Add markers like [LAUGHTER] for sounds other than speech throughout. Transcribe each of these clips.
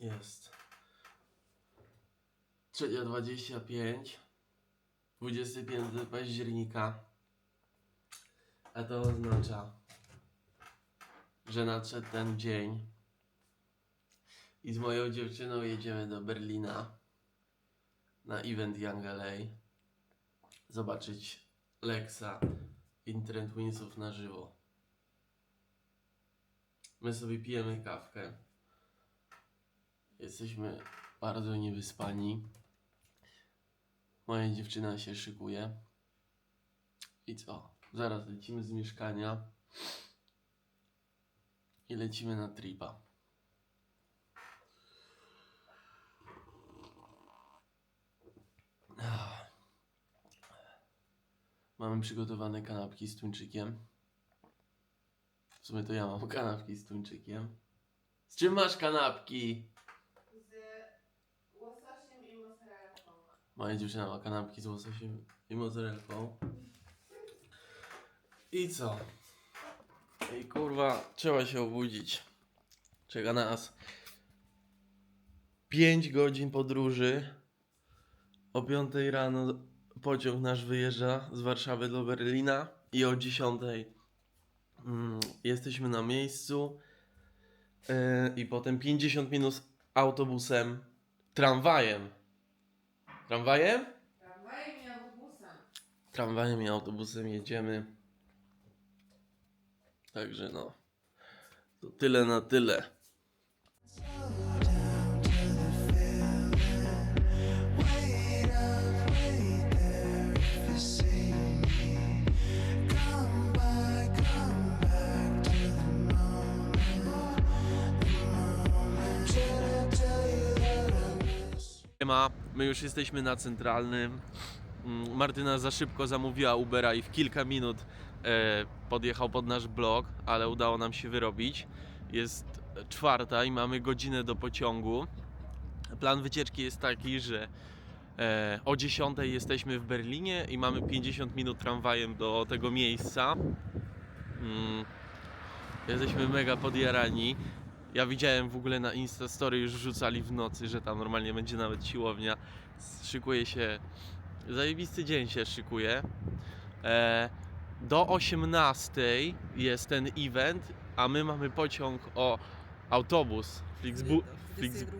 Jest. 3.25 25 października. A to oznacza Że nadszedł ten dzień. I z moją dziewczyną jedziemy do Berlina Na event Young LA Zobaczyć Lexa Internet Winsów na żywo My sobie pijemy kawkę. Jesteśmy bardzo niewyspani. Moja dziewczyna się szykuje. I co? Zaraz lecimy z mieszkania. I lecimy na tripa. Mamy przygotowane kanapki z tuńczykiem. Sumie to ja mam kanapki z tuńczykiem. Z czym masz kanapki? Z łososiem i mozzarellą. Moja dziewczyna ma kanapki z łososiem i mozzarellą. I co? I kurwa, trzeba się obudzić. Czeka nas 5 godzin podróży. O 5 rano pociąg nasz wyjeżdża z Warszawy do Berlina i o 10 mm, jesteśmy na miejscu. Yy, I potem 50 minut autobusem, tramwajem. Tramwajem? Tramwajem i autobusem. Tramwajem i autobusem jedziemy. Także no. To tyle na tyle. Ma, my już jesteśmy na centralnym. Mm, Martyna za szybko zamówiła Ubera i w kilka minut e, podjechał pod nasz blok, ale udało nam się wyrobić. Jest czwarta i mamy godzinę do pociągu. Plan wycieczki jest taki, że e, o 10 jesteśmy w Berlinie i mamy 50 minut tramwajem do tego miejsca. Mm, jesteśmy mega podjarani. Ja widziałem w ogóle na Instastory już wrzucali w nocy, że tam normalnie będzie nawet siłownia. Szykuje się zajebisty dzień się szykuje. E, do 18 jest ten event, a my mamy pociąg o autobus Flixbu- Flix- 22.55.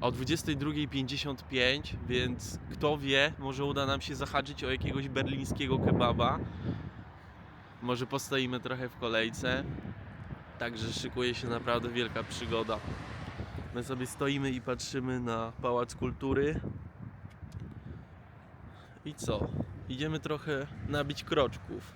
o 22.55, więc kto wie, może uda nam się zahaczyć o jakiegoś berlińskiego kebaba. Może postoimy trochę w kolejce. Także szykuje się naprawdę wielka przygoda. My sobie stoimy i patrzymy na Pałac Kultury. I co? Idziemy trochę nabić kroczków.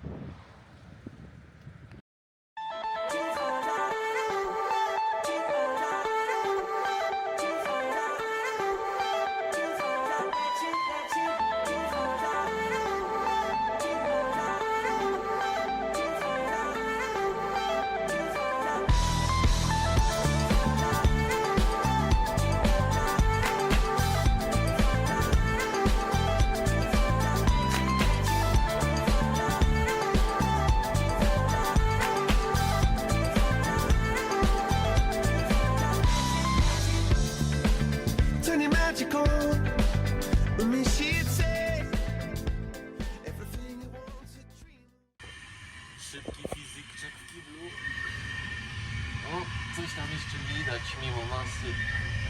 Masy.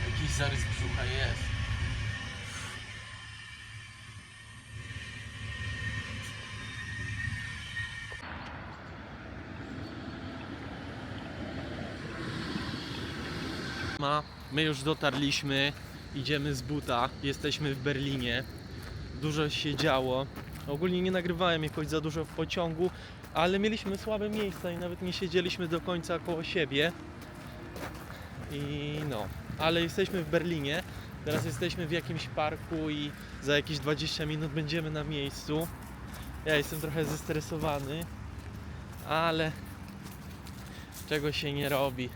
Jakiś zarys brzucha jest. Ma, my już dotarliśmy, idziemy z buta, jesteśmy w Berlinie. Dużo się działo. Ogólnie nie nagrywałem jakoś za dużo w pociągu, ale mieliśmy słabe miejsca i nawet nie siedzieliśmy do końca koło siebie. I no, ale jesteśmy w Berlinie. Teraz jesteśmy w jakimś parku i za jakieś 20 minut będziemy na miejscu. Ja jestem trochę zestresowany, ale czego się nie robi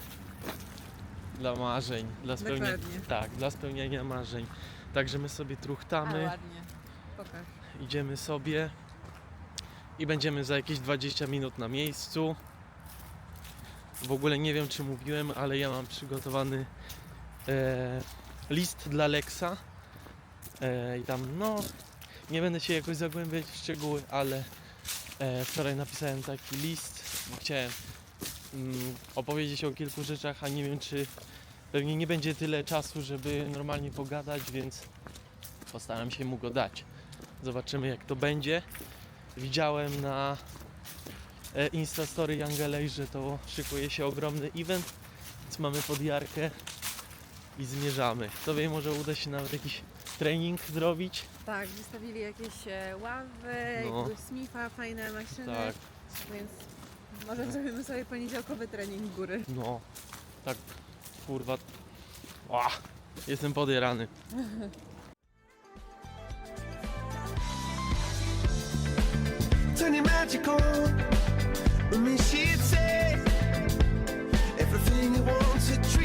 dla marzeń, dla spełnienia, Dokładnie. tak, dla spełniania marzeń. Także my sobie truchtamy Ale ładnie. Pokaż. idziemy sobie i będziemy za jakieś 20 minut na miejscu. W ogóle nie wiem czy mówiłem, ale ja mam przygotowany e, list dla Lexa. E, I tam, no, nie będę się jakoś zagłębiać w szczegóły, ale e, wczoraj napisałem taki list, chciałem mm, opowiedzieć o kilku rzeczach, a nie wiem czy pewnie nie będzie tyle czasu, żeby normalnie pogadać, więc postaram się mu go dać. Zobaczymy jak to będzie. Widziałem na e, Instastory Youngelej, że to szykuje się ogromny event, więc mamy podjarkę i zmierzamy. Kto wie, może uda się nawet jakiś trening zrobić. Tak, wystawili jakieś e, ławy, No. Smitha, fajne maszyny, Tak, więc może zrobimy sobie poniedziałkowy trening góry. no, tak, kurwa. Ła, jestem podjarany. Turn your With me, she'd say everything you want to dream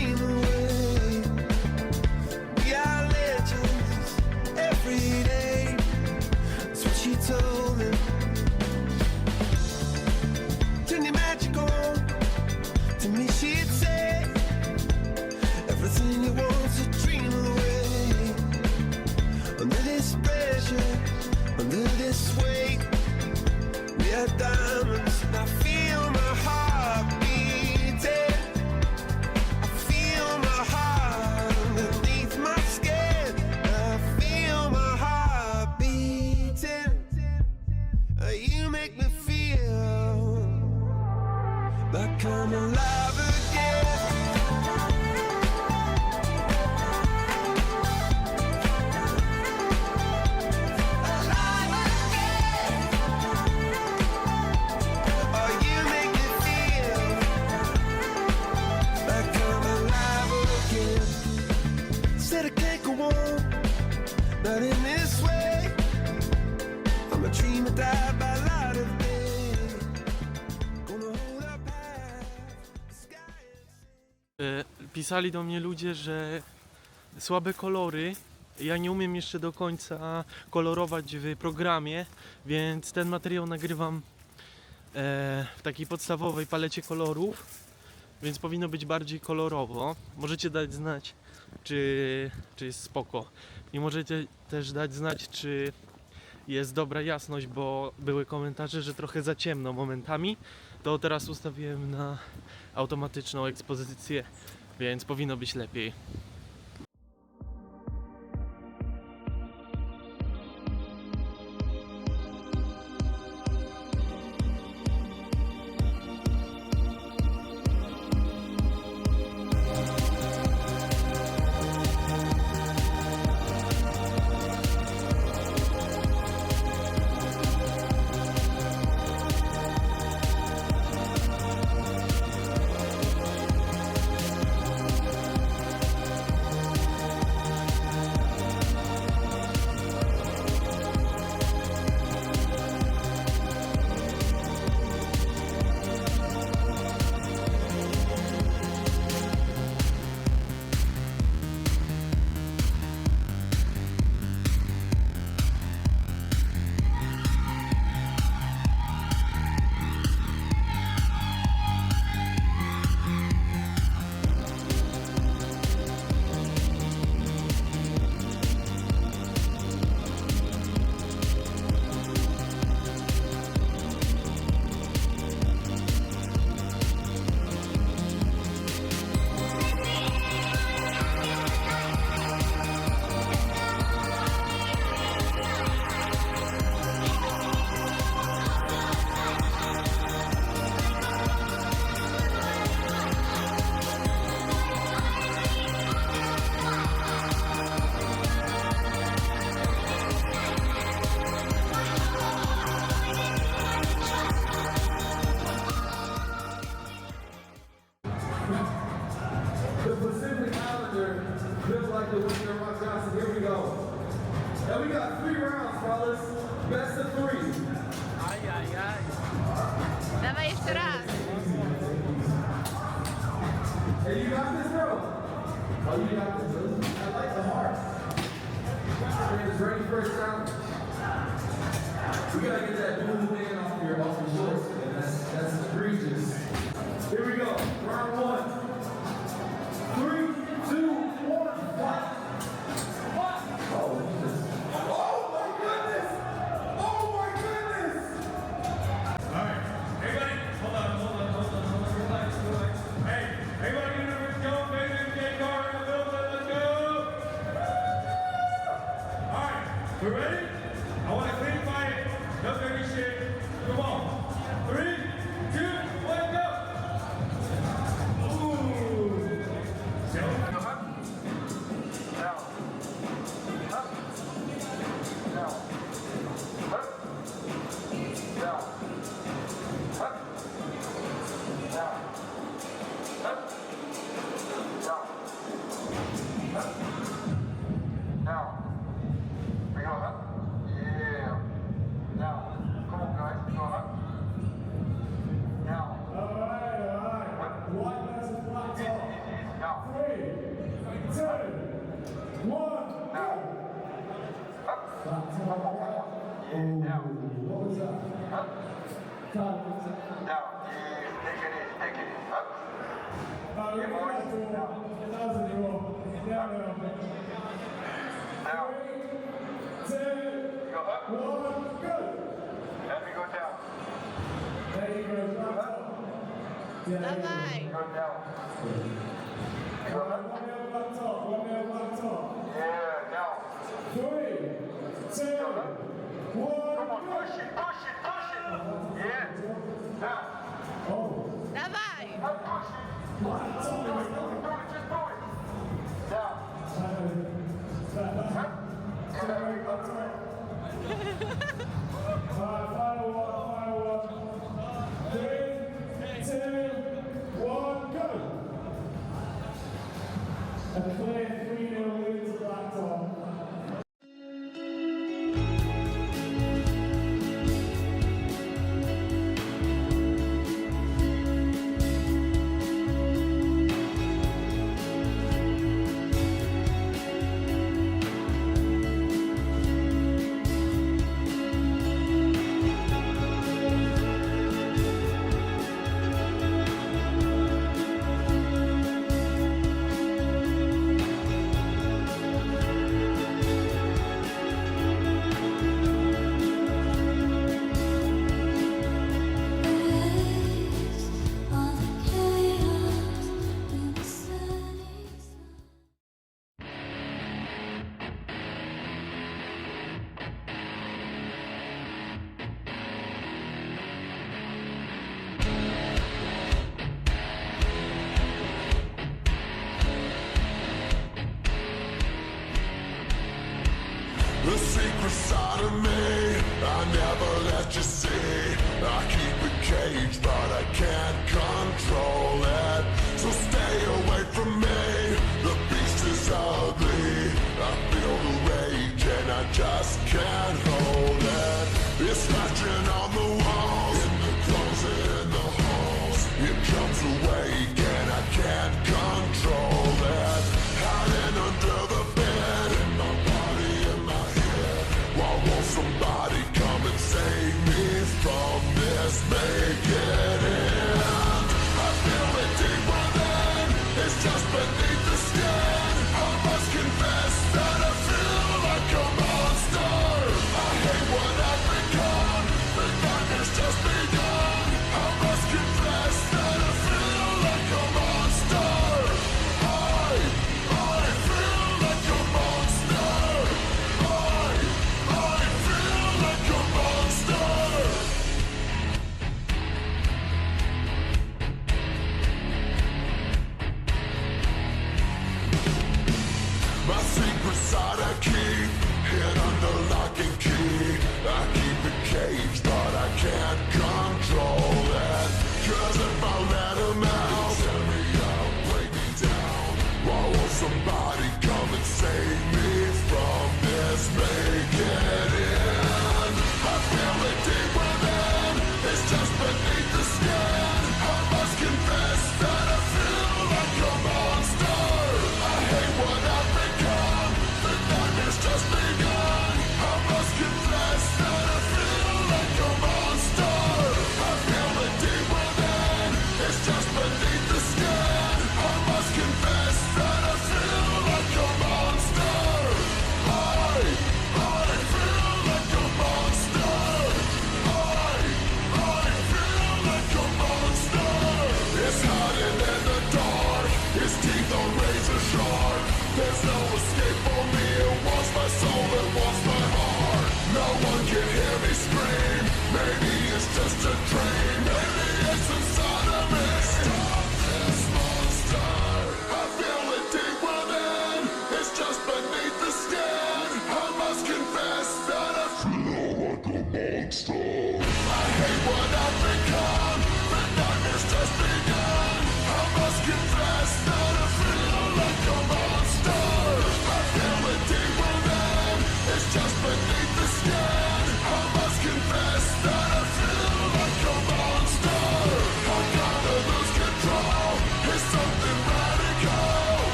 pisali do mnie ludzie, że słabe kolory. Ja nie umiem jeszcze do końca kolorować w programie, więc ten materiał nagrywam e, w takiej podstawowej palecie kolorów, więc powinno być bardziej kolorowo. Możecie dać znać, czy, czy jest spoko. I możecie też dać znać, czy jest dobra jasność, bo były komentarze, że trochę za ciemno momentami. To teraz ustawiłem na automatyczną ekspozycję, więc powinno być lepiej. Gotta get that blue thing off your off your shorts, Давай. One nail back top, one nail back top. Yeah, now. Three, two, one. Come on, push it, push it, push it. Yeah. Now. Oh. Давай. Push it.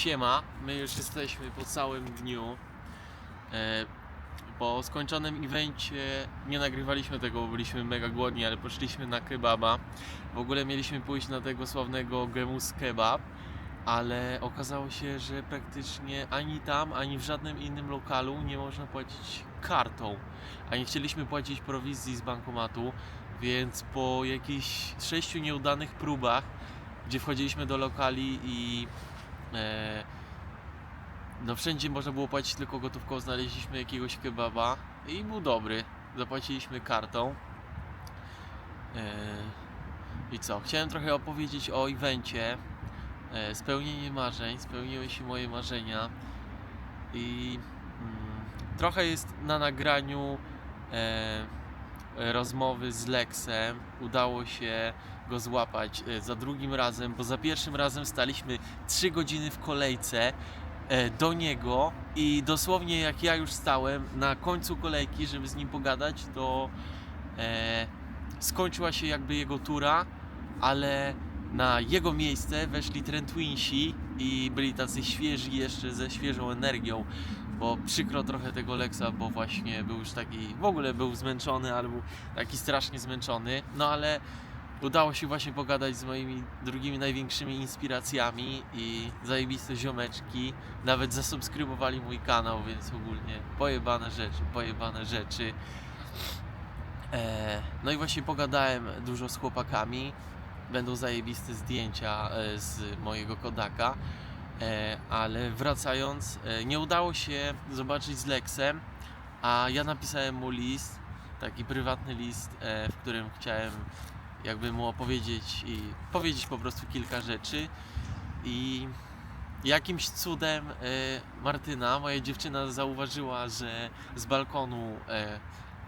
Siema, my już jesteśmy po całym dniu. E, po skończonym evencie nie nagrywaliśmy tego, bo byliśmy mega głodni, ale poszliśmy na kebaba. W ogóle mieliśmy pójść na tego sławnego Gemus Kebab, ale okazało się, że praktycznie ani tam, ani w żadnym innym lokalu nie można płacić kartą. A nie chcieliśmy płacić prowizji z bankomatu, więc po jakichś sześciu nieudanych próbach, gdzie wchodziliśmy do lokali i no wszędzie można było płacić tylko gotówką, znaleźliśmy jakiegoś kebaba i był dobry. Zapłaciliśmy kartą. E, I co? Chciałem trochę opowiedzieć o evencie. E, spełnienie marzeń, spełniły się moje marzenia i mm, trochę jest na nagraniu e, rozmowy z Lexem. Udało się go złapać e, za drugim razem, bo za pierwszym razem staliśmy 3 godziny w kolejce e, do niego i dosłownie jak ja już stałem na końcu kolejki, żeby z nim pogadać, to e, skończyła się jakby jego tura, ale na jego miejsce weszli Trentwinsi i byli tacy świeżi jeszcze ze świeżą energią, bo przykro trochę tego Lexa, bo właśnie był już taki, w ogóle był zmęczony, ale był taki strasznie zmęczony, no ale udało się właśnie pogadać z moimi drugimi największymi inspiracjami i zajebiste ziomeczki, nawet zasubskrybowali mój kanał, więc ogólnie pojebane rzeczy, pojebane rzeczy. E, no i właśnie pogadałem dużo z chłopakami, będą zajebiste zdjęcia e, z mojego Kodaka. E, ale wracając, e, nie udało się zobaczyć z Lexem, a ja napisałem mu list, taki prywatny list, e, w którym chciałem jakby mu opowiedzieć i powiedzieć po prostu kilka rzeczy. I jakimś cudem Martyna, moja dziewczyna zauważyła, że z balkonu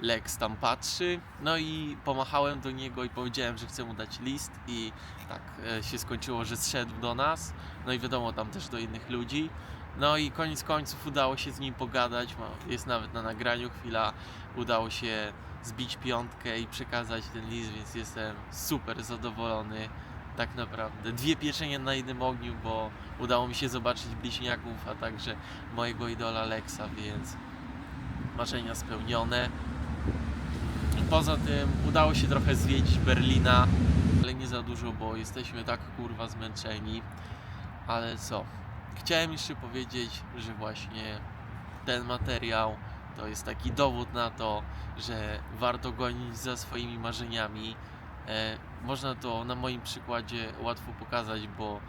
Lex tam patrzy, no i pomachałem do niego i powiedziałem, że chcę mu dać list i tak e, się skończyło, że zszedł do nas, no i wiadomo, tam też do innych ludzi. No i koniec końców udało się z nim pogadać, jest nawet na nagraniu chwila, udało się zbić piątkę i przekazać ten list, więc jestem super zadowolony. Tak naprawdę. Dwie pieczenie na jednym ogniu, bo udało mi się zobaczyć bliźniaków, a także mojego idola Lexa, więc marzenia spełnione. Poza tym udało się trochę zwiedzić Berlina, ale nie za dużo, bo jesteśmy tak kurwa zmęczeni. Ale co? Chciałem jeszcze powiedzieć, że właśnie ten materiał to jest taki dowód na to, że warto gonić za swoimi marzeniami. E, można to na moim przykładzie łatwo pokazać, bo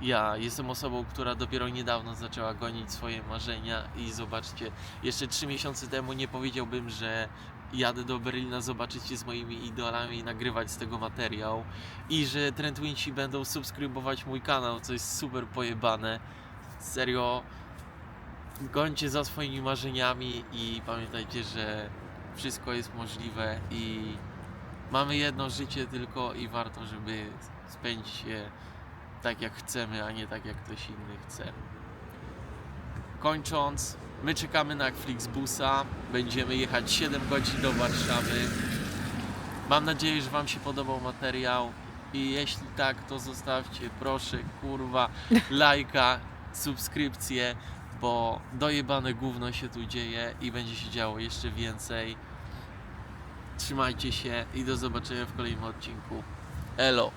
ja jestem osobą, która dopiero niedawno zaczęła gonić swoje marzenia i zobaczcie, jeszcze 3 miesiące temu nie powiedziałbym, że jadę do Berlina zobaczyć się z moimi idolami i nagrywać z tego materiał i że Trendwinsi będą subskrybować mój kanał, co jest super pojebane. Serio, gońcie za swoimi marzeniami i pamiętajcie, że wszystko jest możliwe i mamy jedno życie tylko i warto, żeby spędzić je tak jak chcemy, a nie tak jak ktoś inny chce. Kończąc, my czekamy na Flixbusa. Będziemy jechać 7 godzin do Warszawy. Mam nadzieję, że Wam się podobał materiał. I jeśli tak, to zostawcie proszę, kurwa, [LAUGHS] lajka, subskrypcję, bo dojebane gówno się tu dzieje i będzie się działo jeszcze więcej. Trzymajcie się i do zobaczenia w kolejnym odcinku. Elo!